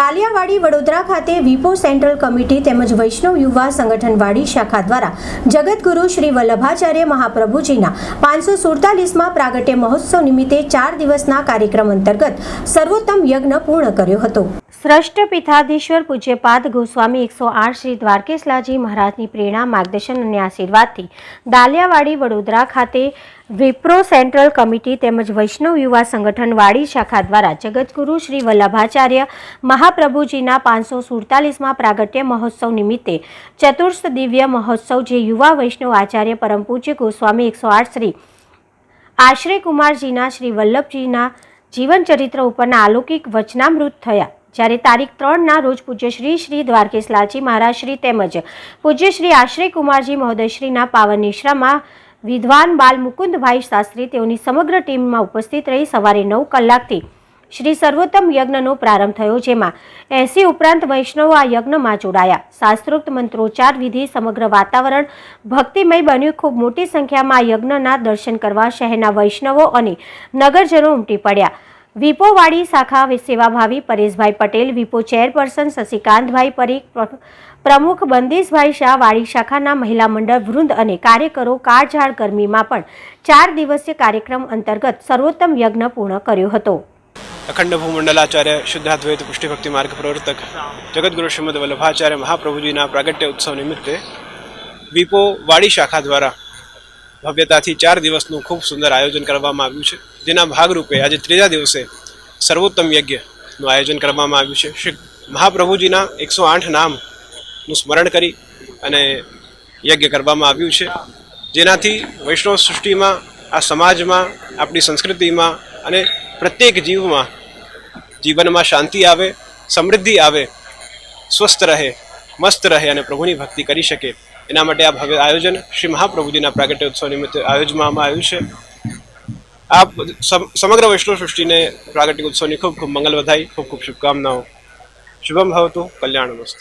દાલિયાવાડી વડોદરા ખાતે વિપો central committee તેમજ વૈષ્ણવ યુવા સંગઠનવાડી શાખા દ્વારા જગતગુરુ શ્રી વલ્લભાચાર્ય મહાપ્રભુજીના પાંચસો સુડતાલીસમાં પ્રાગટ્ય મહોત્સવ નિમિત્તે ચાર દિવસના કાર્યક્રમ અંતર્ગત સર્વોત્તમ યજ્ઞ પૂર્ણ કર્યો હતો. શ્રેષ્ઠ પીઠાધીશ્વર પૂજ્યપાદ ગોસ્વામી એકસો આઠ શ્રી દ્વારકેશલાજી મહારાજની પ્રેરણા, માર્ગદર્શન અને આશીર્વાદથી દાલિયાવાડી વડોદરા ખાતે વિપ્રો સેન્ટ્રલ કમિટી તેમજ વૈષ્ણવ યુવા સંગઠન વાડી શાખા દ્વારા જગતગુરુ શ્રી વલ્લભાચાર્ય મહાપ્રભુજીના પાંચસો સુડતાલીસમાં પ્રાગટ્ય મહોત્સવ નિમિત્તે ચતુર્થ દિવ્ય મહોત્સવ જે યુવા વૈષ્ણવ આચાર્ય પરમ પૂજ્ય ગોસ્વામી એકસો આઠ શ્રી આશ્રય કુમારજીના શ્રી વલ્લભજીના જીવનચરિત્ર ઉપરના અલૌકિક વચનામૃત થયા. જ્યારે તારીખ ત્રણના રોજ પૂજ્ય શ્રી શ્રી દ્વારકેશલાલજી મહારાજ શ્રી તેમજ પૂજ્યશ્રી આશ્રય કુમારજી મહોદયશ્રીના પાવન નિશ્રામાં વિદ્વાન બાલ મુકુંદભાઈ શાસ્ત્રી તેઓની સમગ્ર ટીમમાં ઉપસ્થિત રહી સવારે નવ કલાકથી શ્રી સર્વોત્તમ યજ્ઞનો પ્રારંભ થયો, જેમાં એસી ઉપરાંત વૈષ્ણવો આ યજ્ઞમાં જોડાયા. શાસ્ત્રોક્ત મંત્રોચ્ચાર વિધિ, સમગ્ર વાતાવરણ ભક્તિમય બન્યું. ખૂબ મોટી સંખ્યામાં આ યજ્ઞના દર્શન કરવા શહેરના વૈષ્ણવો અને નગરજનો ઉમટી પડ્યા. વિપોવાડી શાખા સેવાભાવી પરેશભાઈ પટેલ, વિપો ચેરપર્સન શશિકાંતભાઈ પરીખ પ્રમુખ બંદીશભાઈ શાહ, વાડી શાખાના મહિલા મંડળ વૃંદ અને કાર્યકરો કાળઝાળ ગરમીમાં પણ ચાર દિવસીય કાર્યક્રમ અંતર્ગત સર્વોત્તમ યજ્ઞ પૂર્ણ કર્યો હતો. અખંડ ભૂમંડલાચાર્ય શુદ્ધાદ્વૈત પુષ્ટિભક્તિ માર્ગ પ્રવર્તક જગતગુરુ શ્રીમદ વલ્લભાચાર્ય મહાપ્રભુજીના પ્રાગટ્ય ઉત્સવ નિમિત્તે વિપો વાડી શાખા દ્વારા ભવ્યતાથી ચાર દિવસનું ખૂબ સુંદર આયોજન કરવામાં આવ્યું છે. જેના ભાગરૂપે આજે ત્રીજા દિવસે સર્વોત્તમ યજ્ઞનું આયોજન કરવામાં આવ્યું છે. શ્રી મહાપ્રભુજીના એકસો આઠ નામનું સ્મરણ કરી અને યજ્ઞ કરવામાં આવ્યું છે. જેનાથી વૈષ્ણવ સૃષ્ટિમાં, આ સમાજમાં, આપણી સંસ્કૃતિમાં અને પ્રત્યેક જીવમાં જીવનમાં શાંતિ આવે, સમૃદ્ધિ આવે, સ્વસ્થ રહે, મસ્ત રહે અને પ્રભુની ભક્તિ કરી શકે એના માટે આ ભવ્ય આયોજન શ્રી મહાપ્રભુજીના પ્રાગટ્યોત્સવ નિમિત્તે આયોજવામાં આવ્યું છે. આ સમ- સમગ્ર વૈષ્ણવ સૃષ્ટિને પ્રાગટ્ય ઉત્સવની ખૂબ ખૂબ મંગલ વધાઈ, ખૂબ ખૂબ શુભકામનાઓ. શુભમ ભવતું, કલ્યાણ મસ્તુ